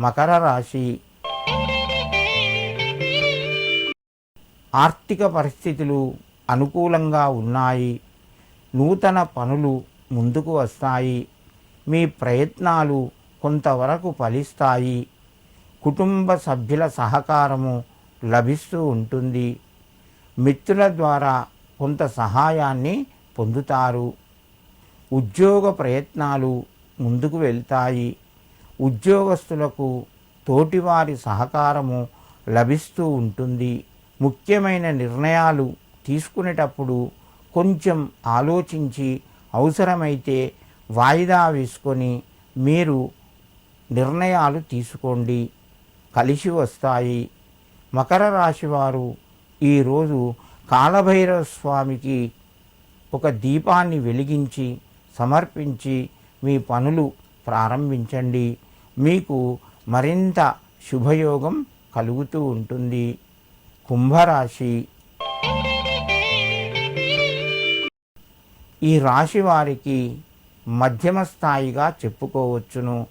మకర రాశి. ఆర్థిక పరిస్థితులు అనుకూలంగా ఉన్నాయి. నూతన పనులు ముందుకు వస్తాయి. మీ ప్రయత్నాలు కొంతవరకు ఫలిస్తాయి. కుటుంబ సభ్యుల సహకారము లభిస్తూ ఉంటుంది. మిత్రుల ద్వారా కొంత సహాయాన్ని పొందుతారు. ఉద్యోగ ప్రయత్నాలు ముందుకు వెళ్తాయి. ఉద్యోగస్తులకు తోటివారి సహకారము లభిస్తూ ఉంటుంది. ముఖ్యమైన నిర్ణయాలు తీసుకునేటప్పుడు కొంచెం ఆలోచించి అవసరమైతే వాయిదా వేసుకొని మీరు నిర్ణయాలు తీసుకోండి. కలిసి వస్తాయి. మకర రాశి వారు ఈరోజు కాలభైరవ స్వామికి ఒక దీపాన్ని వెలిగించి సమర్పించి మీ పనులు ప్రారంభించండి. మీకు మరింత శుభయోగం కలుగుతూ ఉంటుంది. కుంభరాశి. ఈ రాశి వారికి మధ్యమ స్థాయిగా చెప్పుకోవచ్చును.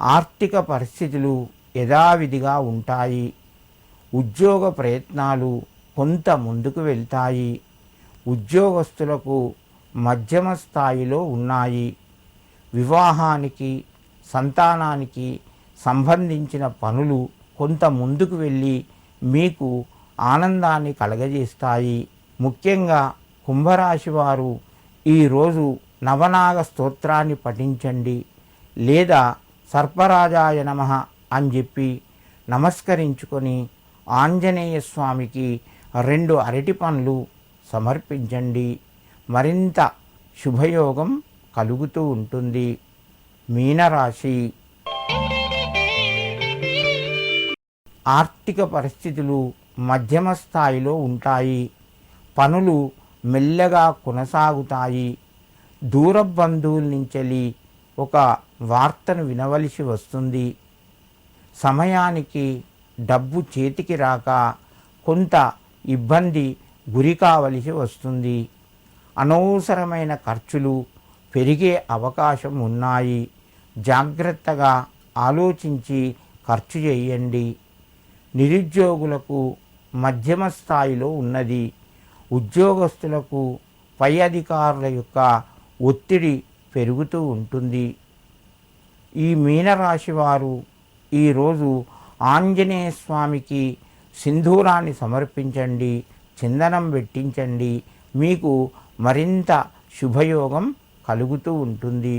ఆర్థిక పరిస్థితులు యథావిధిగా ఉంటాయి. ఉద్యోగ ప్రయత్నాలు కొంత ముందుకు వెళ్తాయి. ఉద్యోగస్తులకు మధ్యమ స్థాయిలో ఉన్నాయి. వివాహానికి సంతానానికి సంబంధించిన పనులు కొంత ముందుకు వెళ్ళి మీకు ఆనందాన్ని కలగజేస్తాయి. ముఖ్యంగా కుంభరాశి వారు ఈరోజు నవనాగ స్తోత్రాన్ని పఠించండి. లేదా సర్పరాజాయ నమ అని చెప్పి నమస్కరించుకొని ఆంజనేయ స్వామికి రెండు అరటి పండ్లు సమర్పించండి. మరింత శుభయోగం కలుగుతూ ఉంటుంది. మీనరాశి. ఆర్థిక పరిస్థితులు మధ్యమ స్థాయిలో ఉంటాయి. పనులు మెల్లగా కొనసాగుతాయి. దూర బంధువుల నుంచి ఒక వార్తను వినవలసి వస్తుంది. సమయానికి డబ్బు చేతికి రాక కొంత ఇబ్బంది గురి కావలసి వస్తుంది. అనవసరమైన ఖర్చులు పెరిగే అవకాశం ఉన్నాయి. జాగ్రత్తగా ఆలోచించి ఖర్చు చేయండి. నిరుద్యోగులకు మధ్యమ స్థాయిలో ఉన్నది. ఉద్యోగస్తులకు పై అధికారుల యొక్క ఒత్తిడి పెరుగుతూ ఉంటుంది. ఈ మీనరాశి వారు ఈరోజు ఆంజనేయ స్వామికి సింధూరాన్ని సమర్పించండి చందనం పెట్టించండి. మీకు మరింత శుభయోగం కలుగుతూ ఉంటుంది.